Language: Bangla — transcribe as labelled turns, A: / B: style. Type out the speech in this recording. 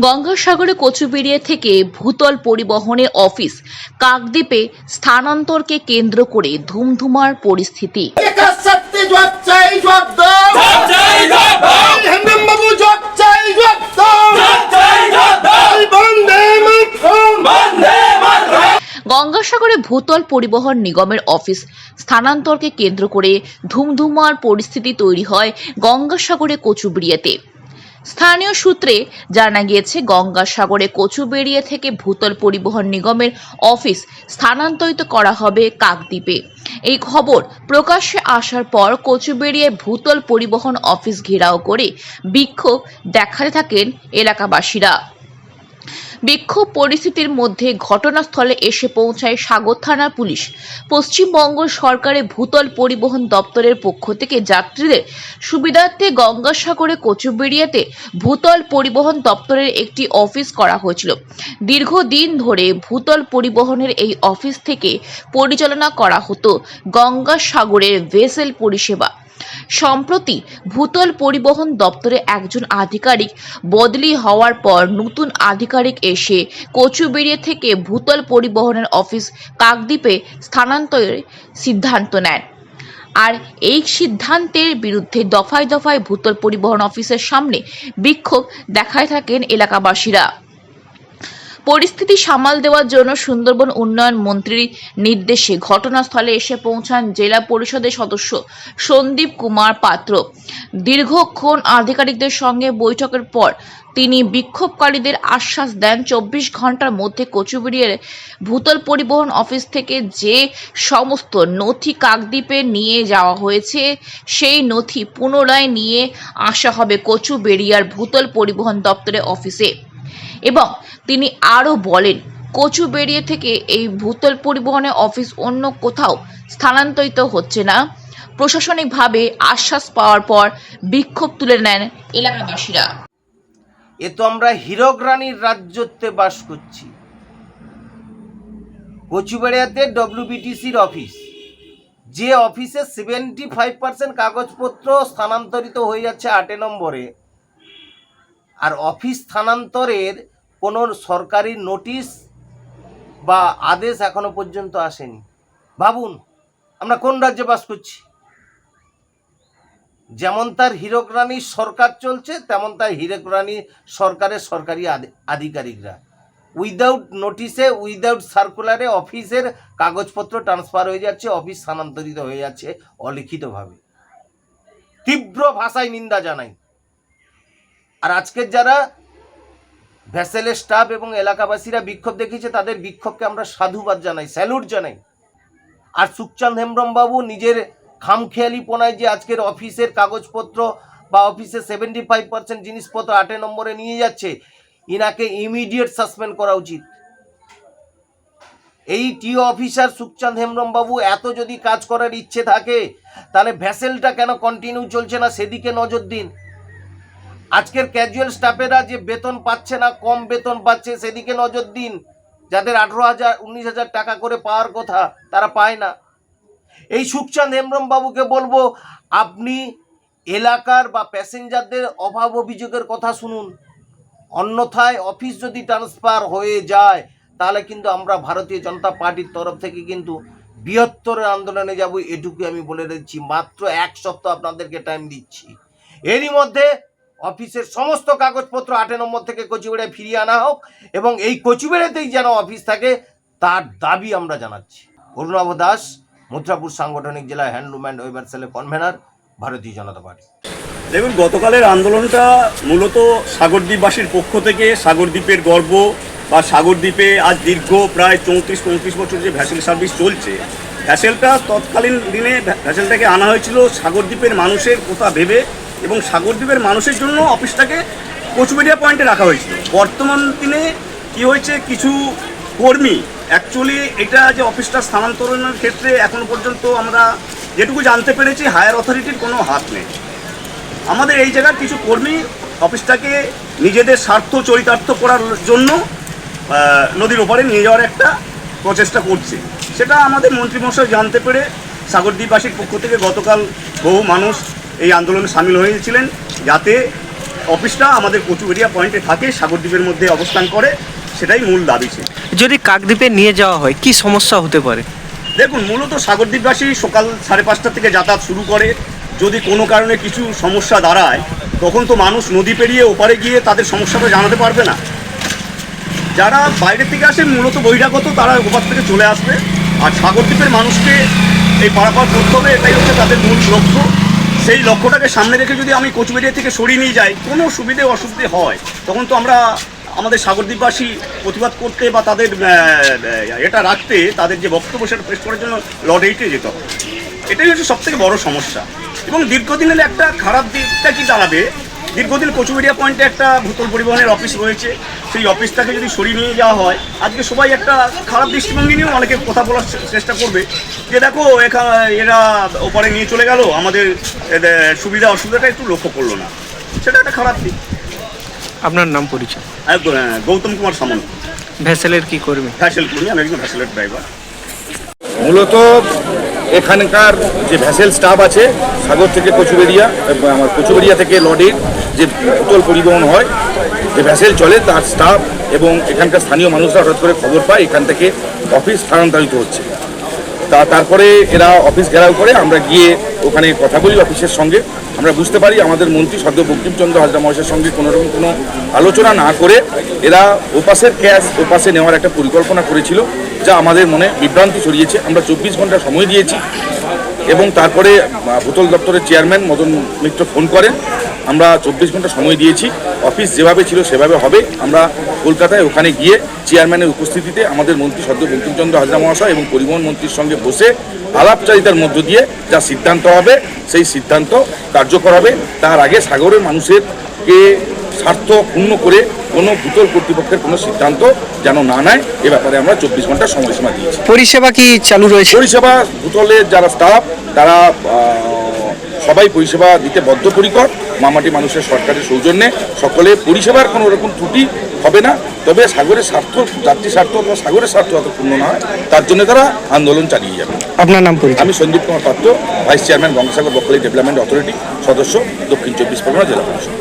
A: গঙ্গাসাগরে কচুবেড়িয়া থেকে ভূতল পরিবহনে অফিস কাকদ্বীপে স্থানান্তরকে কেন্দ্র করে ধুমধুমার পরিস্থিতি। গঙ্গাসাগরে ভূতল পরিবহন নিগমের অফিস স্থানান্তরকে কেন্দ্র করে ধুমধুমার পরিস্থিতি তৈরি হয় গঙ্গাসাগরে কচুবেড়িয়াতে স্থানীয় সূত্রে জানা গিয়েছে, গঙ্গাসাগরে কচুবেড়িয়া থেকে ভূতল পরিবহন নিগমের অফিস স্থানান্তরিত করা হবে কাকদ্বীপে। এই খবর প্রকাশ্যে আসার পর কচুবেড়িয়ায় ভূতল পরিবহন অফিস ঘেরাও করে বিক্ষোভ দেখাতে থাকেন এলাকাবাসীরা। বিক্ষোভ পরিস্থিতির মধ্যে ঘটনাস্থলে এসে পৌঁছায় সাগর থানার পুলিশ। পশ্চিমবঙ্গ সরকারের ভূতল পরিবহন দপ্তরের পক্ষ থেকে যাত্রীদের সুবিধার্থে গঙ্গাসাগরে কচুবেড়িয়াতে ভূতল পরিবহন দপ্তরের একটি অফিস করা হয়েছিল। দীর্ঘদিন ধরে ভূতল পরিবহনের এই অফিস থেকে পরিচালনা করা হতো গঙ্গাসাগরের ভেসেল পরিষেবা। সম্প্রতি ভূতল পরিবহন দপ্তরে একজন আধিকারিক বদলি হওয়ার পর নতুন আধিকারিক এসে কচুবেড়িয়া থেকে ভূতল পরিবহনের অফিস কাকদ্বীপে স্থানান্তরের সিদ্ধান্ত নেন। আর এই সিদ্ধান্তের বিরুদ্ধে দফায় দফায় ভূতল পরিবহন অফিসের সামনে বিক্ষোভ দেখায় থাকেন এলাকাবাসীরা। পরিস্থিতি সামাল দেওয়ার জন্য সুন্দরবন উন্নয়ন মন্ত্রীর নির্দেশে ঘটনাস্থলে এসে পৌঁছান জেলা পরিষদের সদস্য সন্দীপ কুমার পাত্র। দীর্ঘক্ষণ আধিকারিকদের সঙ্গে বৈঠকের পর তিনি বিক্ষোভকারীদের আশ্বাস দেন, চব্বিশ ঘণ্টার মধ্যে কচুবেড়িয়ার ভূতল পরিবহন অফিস থেকে যে সমস্ত নথি কাকদ্বীপে নিয়ে যাওয়া হয়েছে, সেই নথি পুনরায় নিয়ে আসা হবে কচুবেড়িয়ার ভূতল পরিবহন দপ্তরের অফিসে। এবং তিনি আরও বলেন কচুবেড়িয়া থেকে এই ভূতল পরিবহনে অফিস অন্য কোথাও স্থানান্তরিত হচ্ছে না। প্রশাসনিকভাবে আশ্বাস পাওয়ার পর বিক্ষোভ তুলে নেন এলাকাবাসীরা।
B: এ তো আমরা হীরক রানীর রাজ্যত্বে বাস করছি। কচুবেড়িয়াতে ডব্লিউবিটিসির অফিস। যে অফিসে সেভেন্টি ফাইভ পার্সেন্ট কাগজপত্র স্থানান্তরিত হয়ে যাচ্ছে আটে নম্বরে। আর অফিস স্থানান্তরের কোনো সরকারি নোটিশ বা আদেশ এখনও পর্যন্ত আসেনি। ভাবুন, আমরা কোন রাজ্যে বাস করছি? যেমন তার হীরক রানীর সরকার চলছে, তেমন তার হীরক রানী সরকারের সরকারি আধি- আধিকারিকরা। উইদাউট নোটিশে উইদাউট সার্কুলারে অফিসের কাগজপত্র ট্রান্সফার হয়ে যাচ্ছে, অফিস স্থানান্তরিত হয়ে যাচ্ছে অলিখিতভাবে। তীব্র ভাষায় নিন্দা জানাই। আর আজকের যারা ভ্যাসেলের স্টাফ এবং এলাকাবাসীরা বিক্ষোভ দেখিয়েছে, তাদের বিক্ষোভকে আমরা সাধুবাদ জানাই, স্যালুট জানাই। আর সুখচাঁদ হেমব্রম বাবু নিজের খামখেয়ালি পোনায় যে আজকের অফিসের কাগজপত্র বা অফিসে সেভেন্টি ফাইভ পার্সেন্ট জিনিসপত্র আটে নম্বরে নিয়ে যাচ্ছে, ইনাকে ইমিডিয়েট সাসপেন্ড করা উচিত। এই টিও অফিসার সুখচাঁদ হেমব্রম বাবু এত যদি কাজ করার ইচ্ছে থাকে, তাহলে ভ্যাসেলটা কেন কন্টিনিউ চলছে না? সেদিকে নজর দিন। আজকের ক্যাজুয়াল স্টাফেরা যে বেতন পাচ্ছে না, কম বেতন পাচ্ছে, সেদিকে নজর দিন। যাদের আঠেরো হাজার, উনিশ হাজার টাকা করে পাওয়ার কথা, তারা পায় না। এই সুখচাঁদ হেমব্রম বাবুকে বলব, আপনি এলাকার বা প্যাসেঞ্জারদের অভাব অভিযোগের কথা শুনুন। অন্যথায় অফিস যদি ট্রান্সফার হয়ে যায়, তাহলে কিন্তু আমরা ভারতীয় জনতা পার্টির তরফ থেকে কিন্তু বৃহত্তর আন্দোলনে যাব এটুকু আমি বলে দিচ্ছি। মাত্র এক সপ্তাহ আপনাদেরকে টাইম দিচ্ছি। এরই মধ্যে অফিসের সমস্ত কাগজপত্র আটে নম্বর থেকে কচুবেড়ায় ফিরিয়ে আনা হোক এবং এই কচুবেড়াতেই যেন অফিস থাকে, তার দাবি আমরা জানাচ্ছি। অরুণাভ দাস মথুরাপুর সাংগঠনিক জেলা হ্যান্ডলুম অ্যান্ড ওয়েবার সেলের কনভেনার, ভারতীয় জনতা পার্টি।
C: দেখুন, গতকালের আন্দোলনটা মূলত সাগরদ্বীপবাসীর পক্ষ থেকে সাগরদ্বীপের গর্ব বা সাগরদ্বীপে আজ দীর্ঘ প্রায় চৌত্রিশ, পঁয়ত্রিশ বছর যে ভ্যাসেল সার্ভিস চলছে, ভ্যাসেলটা তৎকালীন দিনে ভ্যাসেলটাকে আনা হয়েছিল সাগরদ্বীপের মানুষের কথা ভেবে এবং সাগরদ্বীপের মানুষের জন্য অফিসটাকে কোচবেড়িয়া পয়েন্টে রাখা হয়েছিল। বর্তমান দিনে কি হয়েছে, কিছু কর্মী অ্যাকচুয়ালি এটা যে অফিসটা স্থানান্তরণের ক্ষেত্রে এখনও পর্যন্ত আমরা যেটুকু জানতে পেরেছি হায়ার অথরিটির কোনো হাত নেই। আমাদের এই জায়গার কিছু কর্মী অফিসটাকে নিজেদের স্বার্থ চরিতার্থ করার জন্য নদীর ওপারে নিয়ে যাওয়ার একটা প্রচেষ্টা করছে। সেটা আমাদের মন্ত্রীমশাই জানতে পেরে সাগরদ্বীপবাসীর পক্ষ থেকে গতকাল বহু মানুষ এই আন্দোলনে সামিল হয়েছিলেন যাতে অফিসটা আমাদের কচুবেরিয়া পয়েন্টে থাকে সাগরদ্বীপের মধ্যে অবস্থান করে সেটাই মূল দাবি ছিল।
D: যদি কাকদ্বীপে নিয়ে যাওয়া হয় কি সমস্যা হতে পারে?
C: দেখুন মূলত সাগরদ্বীপবাসী সকাল সাড়ে পাঁচটা থেকে যাতায়াত শুরু করে। যদি কোনো কারণে কিছু সমস্যা দাঁড়ায় তখন তো মানুষ নদী পেরিয়ে ওপারে গিয়ে তাদের সমস্যাটা জানাতে পারবে না। যারা বাইরে থেকে আসে মূলত বহিরাগত তারা ওপার থেকে চলে আসবে। আর সাগরদ্বীপের মানুষকে এই পারাপার করতে হবে এটাই হচ্ছে তাদের মূল লক্ষ্য। সেই লক্ষ্যটাকে সামনে রেখে যদি আমি কোচবেরিয়া থেকে সরিয়ে নিয়ে যাই, কোনো সুবিধে অসুবিধে হয়। তখন তো আমরা আমাদের সাগরদ্বীপবাসী প্রতিবাদ করতে বা তাদের এটা রাখতে তাদের যে বক্তব্য সেটা পেশ করার জন্য এইটে যেতে হবে। এটাই হচ্ছে সব থেকে বড় সমস্যা। এবং দীর্ঘদিনের একটা খারাপ দিকটা কি দাঁড়াবে? দীর্ঘদিন কচুবেরিয়া পয়েন্টে একটা ভূতল পরিবহনের অফিস রয়েছে। সেই অফিসটাকে যদি সরিয়ে নিয়ে যাওয়া হয় আজকে সবাই একটা খারাপ দৃষ্টিভঙ্গি নিয়েও অনেকে কথা বলার চেষ্টা করবে। যে দেখো এখা এরা ওপারে নিয়ে চলে গেল আমাদের এদের সুবিধা অসুবিধাটা একটু লক্ষ্য করল না। সেটা একটা খারাপ দিক।
D: আপনার নাম পরিচয়?
C: আর, গৌতম কুমার সামন্ত।
D: ভ্যাসেলের কি করবে
C: ভ্যাসেল কর্মী আমি একজন ভ্যাসেলের ড্রাইভার
E: মূলত এখানকার যে ভ্যাসেল স্টাফ আছে, সাগর থেকে কচুবেরিয়া আমার কচুবেরিয়া থেকে লডির যে উত্তল পরিবহন হয়, যে ভ্যাসেল চলে তার স্টাফ এবং এখানকার স্থানীয় মানুষরা হঠাৎ করে খবর পায়, এখান থেকে অফিস স্থানান্তরিত হচ্ছে। তা তারপরে এরা অফিস ঘেরাও করে, আমরা গিয়ে ওখানে কথা বলি অফিসের সঙ্গে। আমরা বুঝতে পারি আমাদের মন্ত্রী সদ্য বঙ্কিমচন্দ্র হাজরা মহাশয়ের সঙ্গে কোনোরকম কোনো আলোচনা না করে এরা ওপাসের ক্যাশ ওপাসে নেওয়ার একটা পরিকল্পনা করেছিল, যা আমাদের মনে বিভ্রান্তি ছড়িয়েছে। আমরা চব্বিশ ঘণ্টা সময় দিয়েছি। এবং তারপরে ভূতল দপ্তরের চেয়ারম্যান মদন মিত্র ফোন করেন। আমরা চব্বিশ ঘণ্টা সময় দিয়েছি। অফিস যেভাবে ছিল সেভাবে হবে। আমরা কলকাতায় ওখানে গিয়ে চেয়ারম্যানের উপস্থিতিতে আমাদের মন্ত্রী সদ্য বঙ্কিমচন্দ্র হাজরা মহাশয় এবং পরিবহন মন্ত্রীর সঙ্গে বসে আলাপচারিতার মধ্য দিয়ে যা সিদ্ধান্ত হবে, সেই সিদ্ধান্ত কার্যকর হবে। তার আগে সাগরের মানুষের কে স্বার্থ পূর্ণ করে কোনো ভূতল কর্তৃপক্ষের কোনো সিদ্ধান্ত যেন না নেয় এ ব্যাপারে আমরা চব্বিশ ঘণ্টা সময়সীমা দিয়েছি।
D: পরিষেবা কি চালু রয়েছে?
E: পরিষেবা ভূতলের যারা স্টাফ তারা সবাই পরিষেবা দিতে বদ্ধপরিকর। মামাটি মানুষের সরকারের সৌজন্যে সকলে পরিষেবার কোনো রকম ত্রুটি হবে না তবে সাগরের স্বার্থ যাত্রী স্বার্থ অথবা সাগরের স্বার্থ যত পূর্ণ না হয় তার জন্য তারা আন্দোলন চালিয়ে যাবে।
D: আপনার নাম পরিচয়?
E: আমি Sandip Kumar Patra vice chairman Gangasagar Bakkhali development authority সদস্য দক্ষিণ চব্বিশ পরগনা জেলা পরিষদ।